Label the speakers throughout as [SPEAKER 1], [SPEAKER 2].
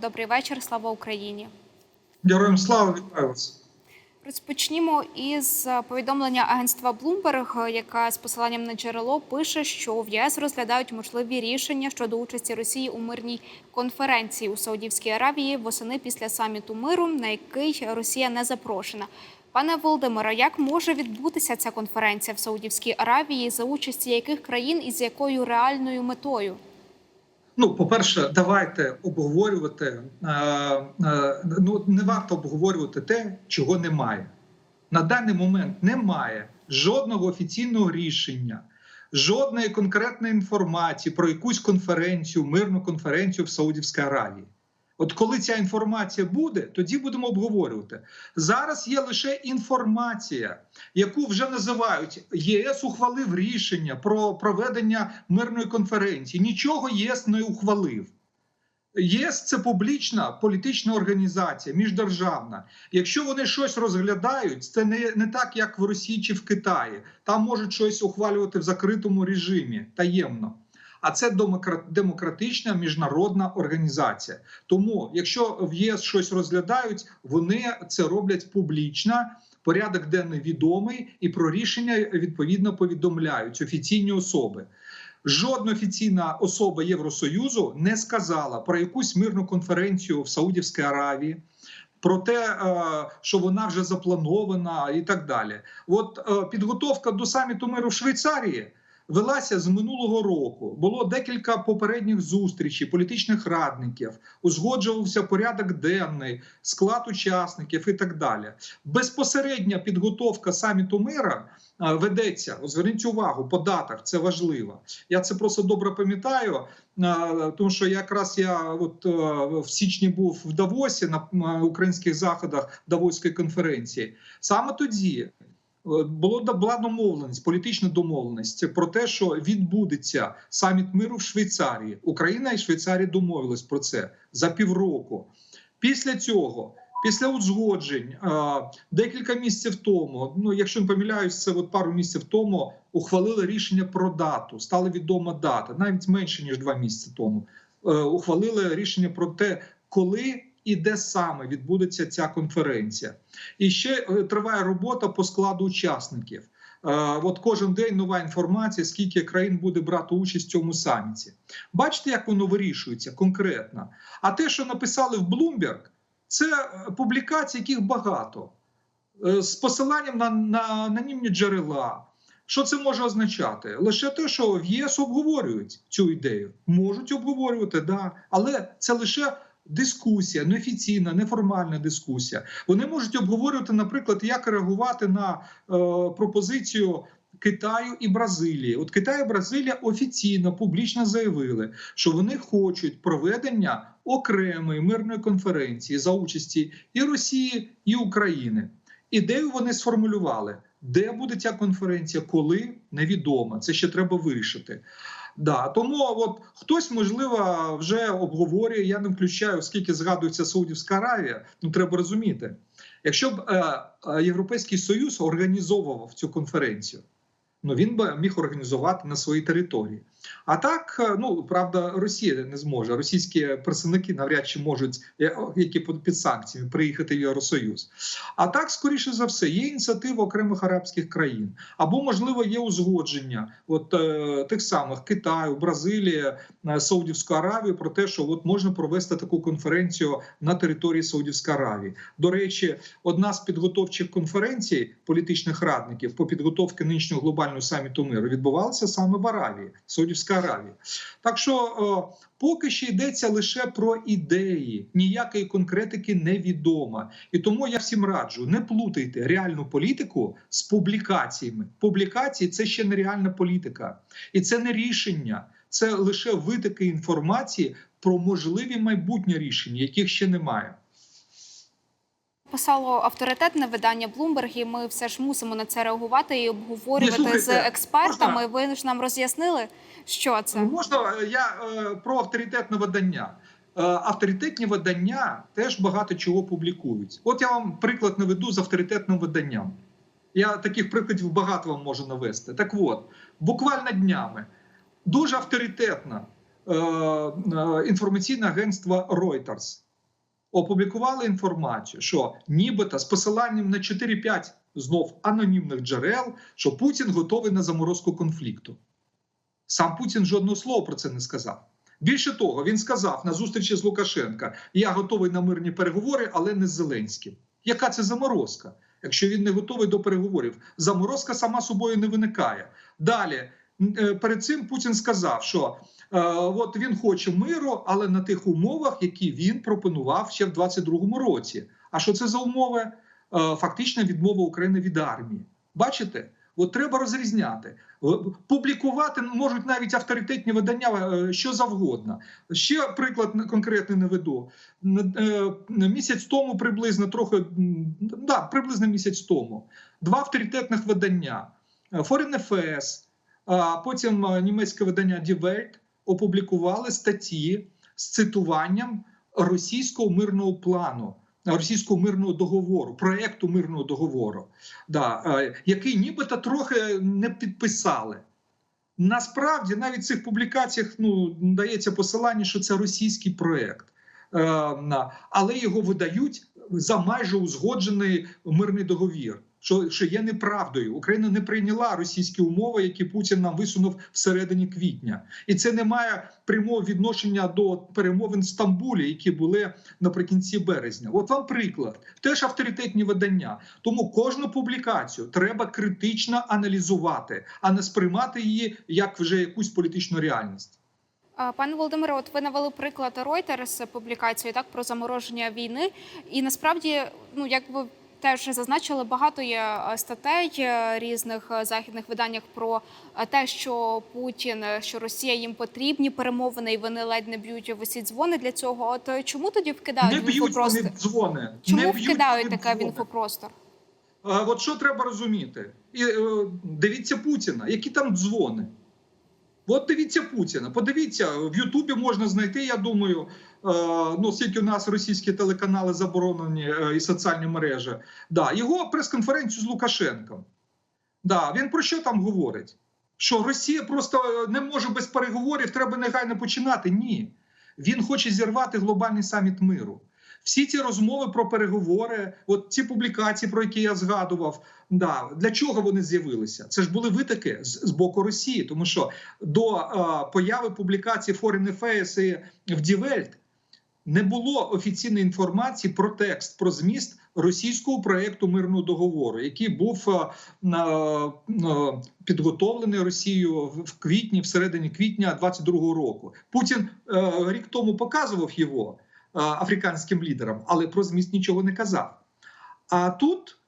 [SPEAKER 1] Добрий вечір. Слава Україні.
[SPEAKER 2] Героям слава вітаю вас.
[SPEAKER 1] Розпочнімо із е, повідомлення агентства Bloomberg, яка з посиланням на джерело пише, що в ЄС розглядають можливі рішення щодо участі Росії у мирній конференції у Саудівській Аравії восени після саміту миру, на який Росія не запрошена. Пане Володимире, як може відбутися ця конференція в Саудівській Аравії за участі яких країн і з якою реальною метою?
[SPEAKER 2] Ну, по-перше, давайте обговорювати. Е, е, ну не варто обговорювати те, чого немає. На даний момент немає жодного офіційного рішення, жодної конкретної інформації про якусь конференцію, мирну конференцію в Саудівській Аравії. От коли ця інформація буде, тоді будемо обговорювати. Зараз є лише інформація, яку вже називають ЄС ухвалив рішення про проведення мирної конференції. Нічого ЄС не ухвалив. ЄС це публічна політична організація, міждержавна. Якщо вони щось розглядають, це не, не так, як в Росії чи в Китаї. Там можуть щось ухвалювати в закритому режимі таємно. А це демократ- демократична міжнародна організація. Тому, якщо в ЄС щось розглядають, вони це роблять публічно. Порядок денний відомий, і про рішення відповідно повідомляють офіційні особи. Жодна офіційна особа Євросоюзу не сказала про якусь мирну конференцію в Саудівській Аравії. Про те, е, що вона вже запланована, і так далі. От е, підготовка до саміту миру в Швейцарії велася з минулого року. Було декілька попередніх зустрічей, політичних радників, узгоджувався порядок денний, склад учасників і так далі. Безпосередня підготовка саміту мира ведеться. Зверніть увагу по датах, це важливо. Я це просто добре пам'ятаю, тому що якраз я от е, в січні був в Давосі на українських заходах Давоської конференції. Саме тоді було була домовленість, політична домовленість про те, що відбудеться саміт миру в Швейцарії. Україна і Швейцарія домовились про це за півроку. Після цього. Після узгоджень декілька місяців тому, ну якщо не помиляюсь, це от пару місяців тому ухвалили рішення про дату. Стала відома дата, навіть менше ніж два місяці тому. Е, Ухвалили рішення про те, коли і де саме відбудеться ця конференція. І ще е, триває робота по складу учасників. Е, От кожен день нова інформація, скільки країн буде брати участь в цьому саміті. Бачите, як воно вирішується конкретно. А те, що написали в Bloomberg, це е, публікації, яких багато, з посиланням на, на анонімні джерела. Що це може означати? Лише те, що в ЄС обговорюють цю ідею. Можуть обговорювати, да, але це лише дискусія, неофіційна, неформальна дискусія. Вони можуть обговорювати, наприклад, як реагувати на е, пропозицію. Китаю і Бразилії, от Китай і Бразилія офіційно публічно заявили, що вони хочуть проведення окремої мирної конференції за участі і Росії, і України. Ідею вони сформулювали. Де буде ця конференція, коли невідомо. Це ще треба вирішити. Да, тому от хтось можливо вже обговорює. Я не включаю, оскільки згадується Саудівська Аравія. Ну треба розуміти, якщо б е, е, Європейський Союз організовував цю конференцію, ну він би міг організувати на своїй території. А так, е, ну правда, Росія не зможе. Російські представники навряд чи можуть, е, які під санкціями, приїхати в Євросоюз. А так, скоріше за все, є ініціатива окремих арабських країн, або можливо є узгодження от е, тих самих Китаю, Бразилії, е, Саудівської Аравії про те, що от можна провести таку конференцію на території Саудівської Аравії. До речі, одна з підготовчих конференцій політичних радників по підготовці нинішнього глобального саміту миру відбувалася саме в Аравії, Саудівська Аравія. Так що е, поки що йдеться лише про ідеї, ніякої конкретики невідома. І тому я всім раджу: не плутайте реальну політику з публікаціями. Публікації це ще не реальна політика, і це не рішення, це лише витоки інформації про можливі майбутні рішення, яких ще немає.
[SPEAKER 1] Писало авторитетне видання Bloomberg, і ми все ж мусимо на це реагувати і обговорювати з експертами.
[SPEAKER 2] можна?
[SPEAKER 1] Ви ж нам роз'яснили, що це.
[SPEAKER 2] Можна е, я е, про авторитетне видання. Е, Авторитетні видання теж багато чого публікують. От я вам приклад наведу з авторитетним виданням. Я таких прикладів багато вам можу навести. Так от, буквально днями дуже авторитетне е, е, інформаційне агентство Reuters опублікували інформацію, що нібито з посиланням на 4-5 знов анонімних джерел, що Путін готовий на заморозку конфлікту. Сам Путін жодного слова про це не сказав. Більше того, він сказав на зустрічі з Лукашенка: Я готовий на мирні переговори, але не з Зеленським. Яка це заморозка? Якщо він не готовий до переговорів, заморозка сама собою не виникає. Далі перед цим Путін сказав, що е, от він хоче миру, але на тих умовах, які він пропонував ще в 22-му році. А що це за умови? Е, фактично відмова України від армії. Бачите? От треба розрізняти. Публікувати можуть навіть авторитетні видання е, що завгодно. Ще приклад конкретний наведу. Е, Місяць тому приблизно трохи да, приблизно місяць тому. Два авторитетних видання е, Foreign Affairs, потім е, німецьке видання Die Welt опублікували статті з цитуванням російського мирного плану, російського мирного договору, проекту мирного договору, да, е, який нібито трохи не підписали. Насправді, навіть в цих публікаціях ну, дається посилання, що це російський проект. Е, але його видають за майже узгоджений мирний договір, що, що є неправдою. Україна не прийняла російські умови, які Путін нам висунув всередині квітня, і це не має прямого відношення до перемовин в Стамбулі, які були наприкінці березня. От вам приклад, теж авторитетні видання. Тому кожну публікацію треба критично аналізувати, а не сприймати її як вже якусь політичну реальність.
[SPEAKER 1] Пане Володимире, от ви навели приклад Reuters публікацію так про замороження війни. І насправді, ну як ви теж зазначили, багато є е, статей е, різних е, західних виданнях про те, що Путін, що Росія їм потрібні перемовини, і вони ледь не б'ють в усі дзвони для цього. От чому тоді вкидають
[SPEAKER 2] не
[SPEAKER 1] в
[SPEAKER 2] б'ють
[SPEAKER 1] інфопростор?
[SPEAKER 2] вони дзвони.
[SPEAKER 1] Чому
[SPEAKER 2] не
[SPEAKER 1] вкидають таке в інфопростор?
[SPEAKER 2] От що треба розуміти? І, дивіться Путіна, які там дзвони. От дивіться Путіна. Подивіться, в Ютубі можна знайти, я думаю, ну, скільки у нас російські телеканали заборонені е, і соціальні мережі. Да, його прес-конференцію з Лукашенком. Да, він про що там говорить? Що Росія просто е, не може без переговорів, треба негайно починати? Ні. Він хоче зірвати глобальний саміт миру. Всі ці розмови про переговори, от ці публікації, про які я згадував, да, для чого вони з'явилися? Це ж були витоки з, з боку Росії, тому що до е, появи публікації Foreign Affairs і в Die Welt не було офіційної інформації про текст, про зміст російського проекту мирного договору, який був е, е, підготовлений Росією в квітні, в квітня 22-го року. Путін е, рік тому показував його африканським лідерам, але про зміст нічого не казав. А тут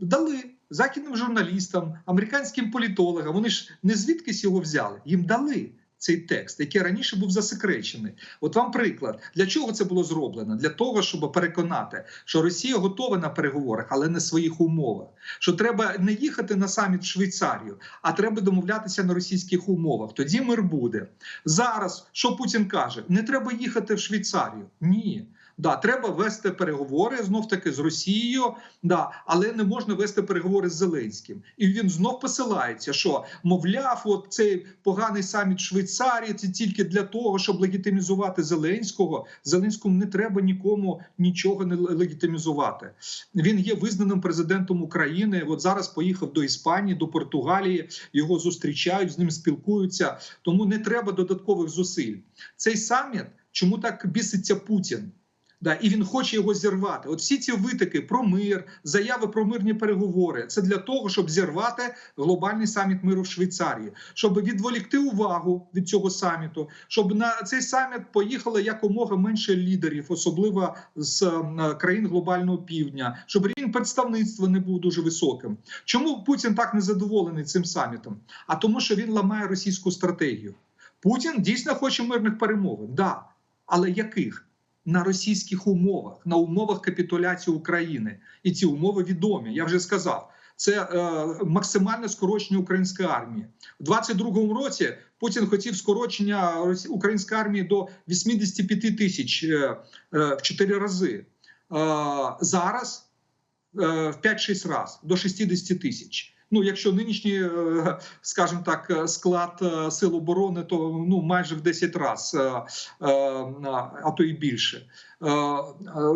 [SPEAKER 2] дали західним журналістам, американським політологам. Вони ж не звідкись його взяли, їм дали. Цей текст, який раніше був засекречений, от вам приклад для чого це було зроблено? Для того, щоб переконати, що Росія готова на переговорах, але не своїх умовах. Що треба не їхати на саміт в Швейцарію, а треба домовлятися на російських умовах. Тоді мир буде зараз. Що Путін каже? Не треба їхати в Швейцарію. Ні. Да, треба вести переговори знов таки з Росією, да, але не можна вести переговори з Зеленським. І він знов посилається, що мовляв, от цей поганий саміт Швейцарії це тільки для того, щоб легітимізувати Зеленського. Зеленському не треба нікому нічого не легітимізувати. Він є визнаним президентом України. От зараз поїхав до Іспанії, до Португалії. Його зустрічають, з ним спілкуються. Тому не треба додаткових зусиль. Цей саміт, чому так біситься Путін? Да, і він хоче його зірвати. От всі ці витики про мир, заяви про мирні переговори це для того, щоб зірвати глобальний саміт миру в Швейцарії, щоб відволікти увагу від цього саміту, щоб на цей саміт поїхало якомога менше лідерів, особливо з е, країн глобального півдня, щоб рівень представництва не був дуже високим. Чому Путін так незадоволений цим самітом? А тому, що він ламає російську стратегію. Путін дійсно хоче мирних перемовин, да, але яких? На російських умовах, на умовах капітуляції України, і ці умови відомі. Я вже сказав. Це е, максимальне скорочення української армії у 22-му році. Путін хотів скорочення української армії до 85 тисяч е, е, в 4 рази. Е, зараз е, в 5-6 разів до 60 тисяч. Ну, якщо нинішній, е, скажімо так, е, склад е, сил оборони, то ну майже в 10 разів, а то і більше.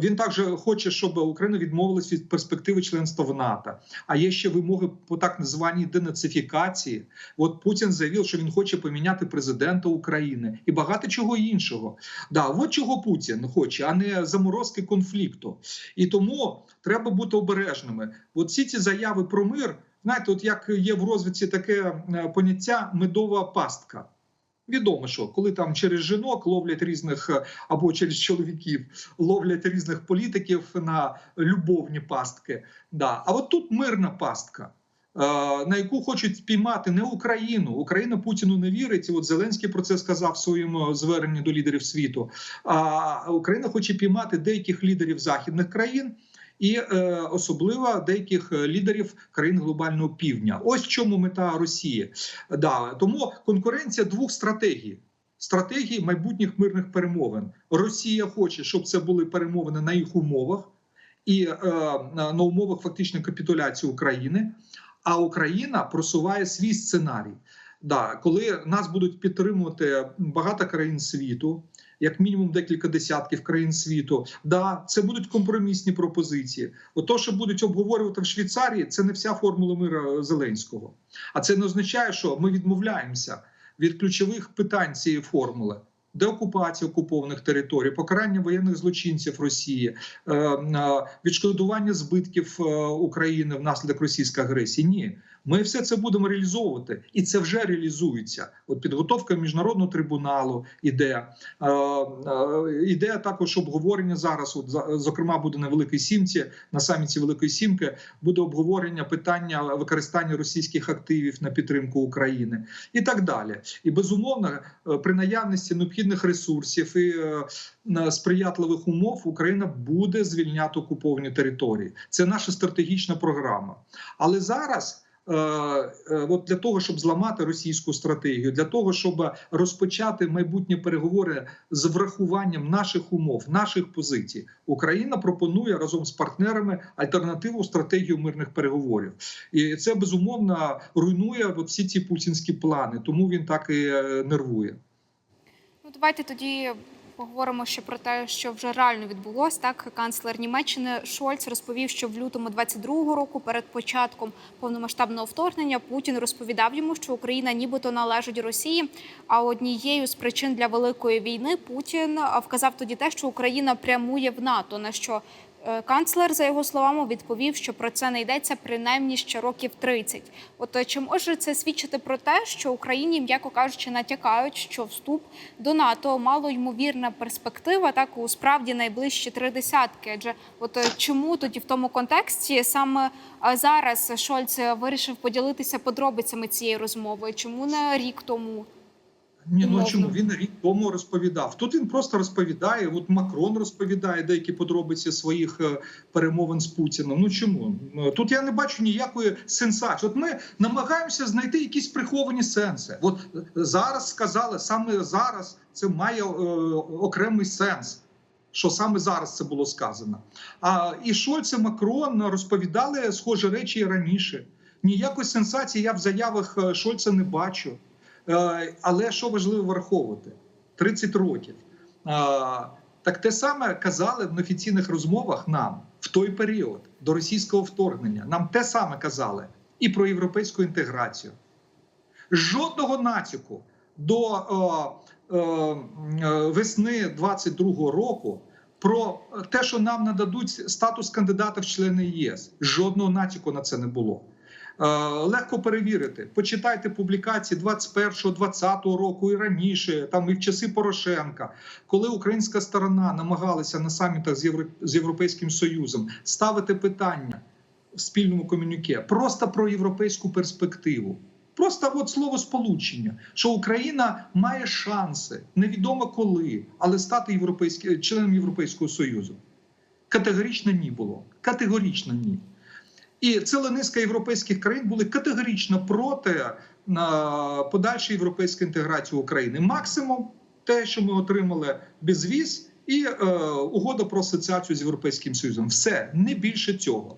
[SPEAKER 2] Він також хоче, щоб Україна відмовилась від перспективи членства в НАТО. А є ще вимоги по так званій денацифікації. От Путін заявив, що він хоче поміняти президента України і багато чого іншого. Да, от чого Путін хоче, а не заморозки конфлікту. І тому треба бути обережними. От всі ці заяви про мир, знаєте, от як є в розвідці таке е, поняття медова пастка. Відомо, що коли там через жінок ловлять різних е, або через чоловіків ловлять різних політиків на любовні пастки. Да. А от тут мирна пастка. е, На яку хочуть спіймати не Україну, Україна Путіну не вірить. От Зеленський про це сказав в своєму зверненні до лідерів світу. А Україна хоче піймати деяких лідерів західних країн і е, особливо деяких е, лідерів країн глобального півдня. Ось чому мета Росії. Да, тому конкуренція двох стратегій. Стратегії майбутніх мирних перемовин. Росія хоче, щоб це були перемовини на їх умовах і е, на умовах фактичної капітуляції України. А Україна просуває свій сценарій. Да, коли нас будуть підтримувати багато країн світу, як мінімум декілька десятків країн світу. Да, це будуть компромісні пропозиції. Ото, що будуть обговорювати в Швейцарії, це не вся формула мира Зеленського. А це не означає, що ми відмовляємося від ключових питань цієї формули. Деокупація окупованих територій, покарання воєнних злочинців Росії, е, е, відшкодування збитків е, України внаслідок російської агресії. Ні, ми все це будемо реалізовувати, і це вже реалізується. От підготовка міжнародного трибуналу іде. Е, е, Іде також обговорення зараз. От зокрема, буде на Великій Сімці, на саміті Великої Сімки буде обговорення питання використання російських активів на підтримку України і так далі. І безумовно, при наявності необхідних ресурсів і е, сприятливих умов Україна буде звільняти окуповані території. Це наша стратегічна програма. Але зараз. е, е, От для того, щоб зламати російську стратегію, для того, щоб розпочати майбутні переговори з врахуванням наших умов, наших позицій, Україна пропонує разом з партнерами альтернативу стратегію мирних переговорів, і це безумовно руйнує от всі ці путінські плани. Тому він так і нервує.
[SPEAKER 1] Ну, давайте тоді поговоримо ще про те, що вже реально відбулось. Так, канцлер Німеччини Шольц розповів, що в лютому 22-го року, перед початком повномасштабного вторгнення, Путін розповідав йому, що Україна нібито належить Росії. А однією з причин для великої війни Путін вказав тоді те, що Україна прямує в НАТО. На що канцлер, за його словами, відповів, що про це не йдеться принаймні ще років 30. От е, чи може це свідчити про те, що Україні, м'яко кажучи, натякають, що вступ до НАТО мало ймовірна перспектива, так у справді найближчі три десятки. Адже от е, чому тоді в тому контексті саме е, зараз Шольц вирішив поділитися подробицями цієї розмови? Чому не рік тому?
[SPEAKER 2] Ні, ну чому він рік тому розповідав? Тут він просто розповідає. От Макрон розповідає деякі подробиці своїх е, перемовин з Путіним. Ну чому Ну, тут я не бачу ніякої сенсації. От ми намагаємося знайти якісь приховані сенси. От е, зараз сказали, саме зараз це має е, окремий сенс. Що саме зараз це було сказано? А і Шольц і Макрон розповідали схожі речі і раніше. Ніякої сенсації я в заявах е, Шольца не бачу. Е, Але що важливо враховувати? 30 років. Е, Так те саме казали в офіційних розмовах нам в той період до російського вторгнення. Нам те саме казали і про європейську інтеграцію. Жодного натяку до е, е, е, весни 22-го року про те, що нам нададуть статус кандидата в члени ЄС. Жодного натяку на це не було. Е, Легко перевірити. Почитайте публікації 21-го, 20-го року і раніше, там і в часи Порошенка, коли українська сторона намагалася на самітах з Європейським Союзом ставити питання в спільному комюніке просто про європейську перспективу. Просто от слово сполучення, що Україна має шанси, невідомо коли, але стати європейським членом Європейського Союзу. Категорично ні було. Категорично ні. І ціла низка європейських країн були категорично проти е, подальшої європейської інтеграції України. Максимум те, що ми отримали безвіз, і е, угода про асоціацію з Європейським Союзом. Все не більше цього.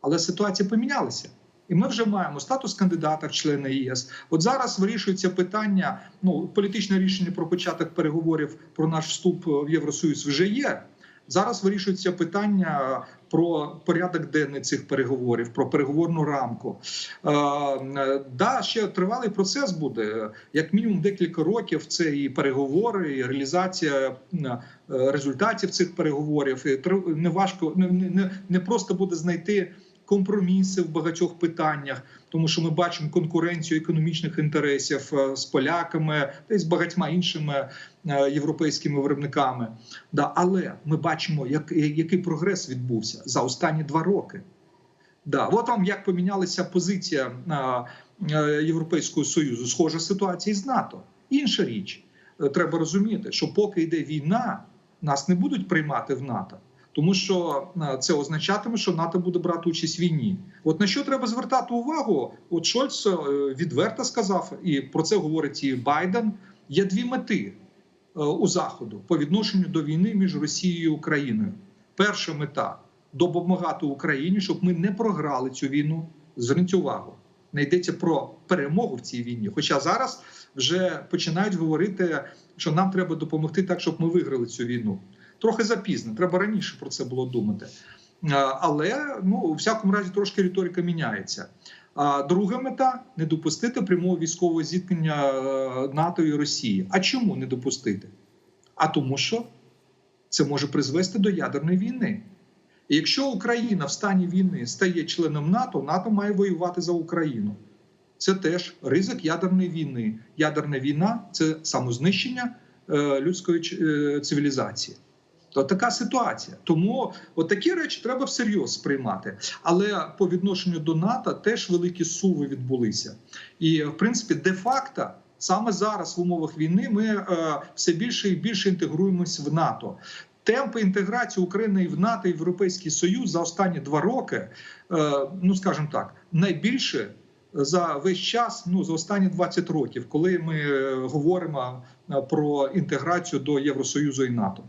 [SPEAKER 2] Але ситуація помінялася. І ми вже маємо статус кандидата в члени ЄС. От зараз вирішується питання. Ну, політичне рішення про початок переговорів про наш вступ в Євросоюз вже є. Зараз вирішується питання про порядок денний цих переговорів, про переговорну рамку. Е, да, ще тривалий процес буде. Як мінімум декілька років. Це і переговори, і реалізація е, результатів цих переговорів. І не важко не, не, не просто буде знайти компроміси в багатьох питаннях, тому що ми бачимо конкуренцію економічних інтересів е, з поляками та й з багатьма іншими е, європейськими виробниками. Але ми бачимо, як, який прогрес відбувся за останні два роки. От вам як помінялася позиція е, Європейського союзу. Схожа ситуація з НАТО. Інша річ, Е, треба розуміти, що поки йде війна, нас не будуть приймати в НАТО. Тому що е, це означатиме, що НАТО буде брати участь в війні. От на що треба звертати увагу? От Шольц е, відверто сказав, і про це говорить і Байден. Є дві мети е, у заходу по відношенню до війни між Росією і Україною. Перша мета допомагати Україні, щоб ми не програли цю війну. Зверніть увагу, не йдеться про перемогу в цій війні. Хоча зараз вже починають говорити, що нам треба допомогти так, щоб ми виграли цю війну. Трохи запізно, треба раніше про це було думати. Але ну у всякому разі трошки риторика міняється. А друга мета не допустити прямого військового зіткнення е, НАТО і Росії. А чому не допустити? А тому, що це може призвести до ядерної війни. І якщо Україна в стані війни стає членом НАТО, НАТО має воювати за Україну. Це теж ризик ядерної війни. Ядерна війна це самознищення е, людської е, цивілізації. То така ситуація. Тому от такі речі треба всерйоз сприймати. Але по відношенню до НАТО теж великі суви відбулися. І в принципі, де-факто, саме зараз в умовах війни ми е, все більше і більше інтегруємось в НАТО. Темпи інтеграції України в НАТО і в Європейський Союз за останні два роки, е, ну скажімо так, найбільше за весь час, ну за останні 20 років, коли ми е, говоримо е, про інтеграцію до Євросоюзу і НАТО.